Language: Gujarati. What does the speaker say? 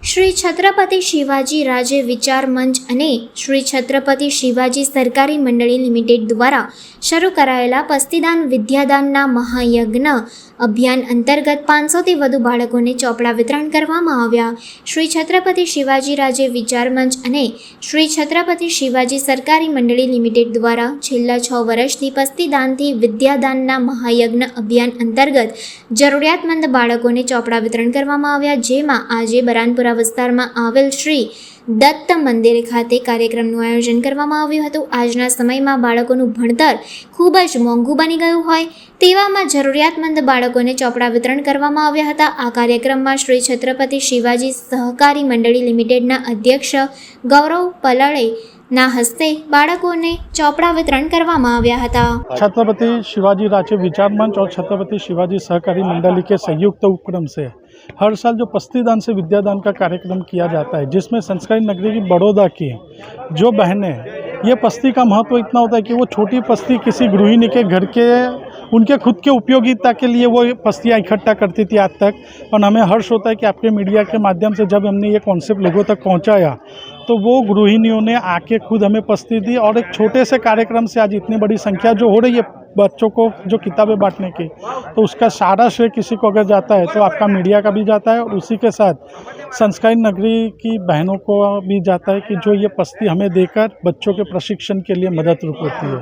છત્રપતિ શિવાજી રાજે વિચાર મંચ અને શ્રી છત્રપતિ શિવાજી સરકારી મંડળી લિમિટેડ દ્વારા શરૂ કરાયેલા પસ્તીદાન વિદ્યાદાનના મહાયજ્ઞ અભિયાન અંતર્ગત પાંચસોથી વધુ બાળકોને ચોપડા વિતરણ કરવામાં આવ્યા. શ્રી છત્રપતિ શિવાજી રાજે વિચાર મંચ અને શ્રી છત્રપતિ શિવાજી સરકારી મંડળી લિમિટેડ દ્વારા છેલ્લા છ વર્ષથી પસ્તીદાનથી વિદ્યાદાનના મહાયજ્ઞ અભિયાન અંતર્ગત જરૂરિયાતમંદ બાળકોને ચોપડા વિતરણ કરવામાં આવ્યા, જેમાં આજે બરાનપુરા વિસ્તારમાં આવેલ શ્રી દત્ત મંદિર ખાતે કાર્યક્રમનું આયોજન કરવામાં આવ્યું હતું આજના સમયમાં બાળકોનું ભણતર ખૂબ જ મોંઘું બની ગયું હોય તેવામાં જરૂરિયાતમંદ બાળકોને ચોપડા વિતરણ કરવામાં આવ્યા હતા આ કાર્યક્રમમાં શ્રી છત્રપતિ શિવાજી સહકારી મંડળી લિમિટેડના અધ્યક્ષ ગૌરવ પલળે ના હસ્તે બાળકોને ચોપડા વિતરણ કરવામાં આવ્યા હતા छत्रपति शिवाजी राज्य विचार मंच और छत्रपति शिवाजी सहकारी मंडली के संयुक्त उपक्रम से हर साल जो पस्तीदान से विद्यादान का कार्यक्रम किया जाता है जिसमें संस्कारी नगरी की बड़ौदा की जो बहनें ये पस्ती का महत्व इतना होता है कि वो छोटी पस्ती किसी गृहिणी के घर के, उनके खुद के उपयोगिता के लिए वो पस्तियाँ इकट्ठा करती थी आज तक। और हमें हर्ष होता है कि आपके मीडिया के माध्यम से जब हमने ये कॉन्सेप्ट लोगों तक पहुँचाया तो वो गृहिणियों ने आके खुद हमें पस्ती दी। और एक छोटे से कार्यक्रम से आज इतनी बड़ी संख्या जो हो रही है बच्चों को जो किताबें बांटने की तो उसका सारा श्रेय किसी को अगर जाता है तो आपका मीडिया का भी जाता है और उसी के साथ संस्कारी नगरी की बहनों को भी जाता है कि जो ये पस्ती हमें देकर बच्चों के प्रशिक्षण के लिए मदद रूप होती है।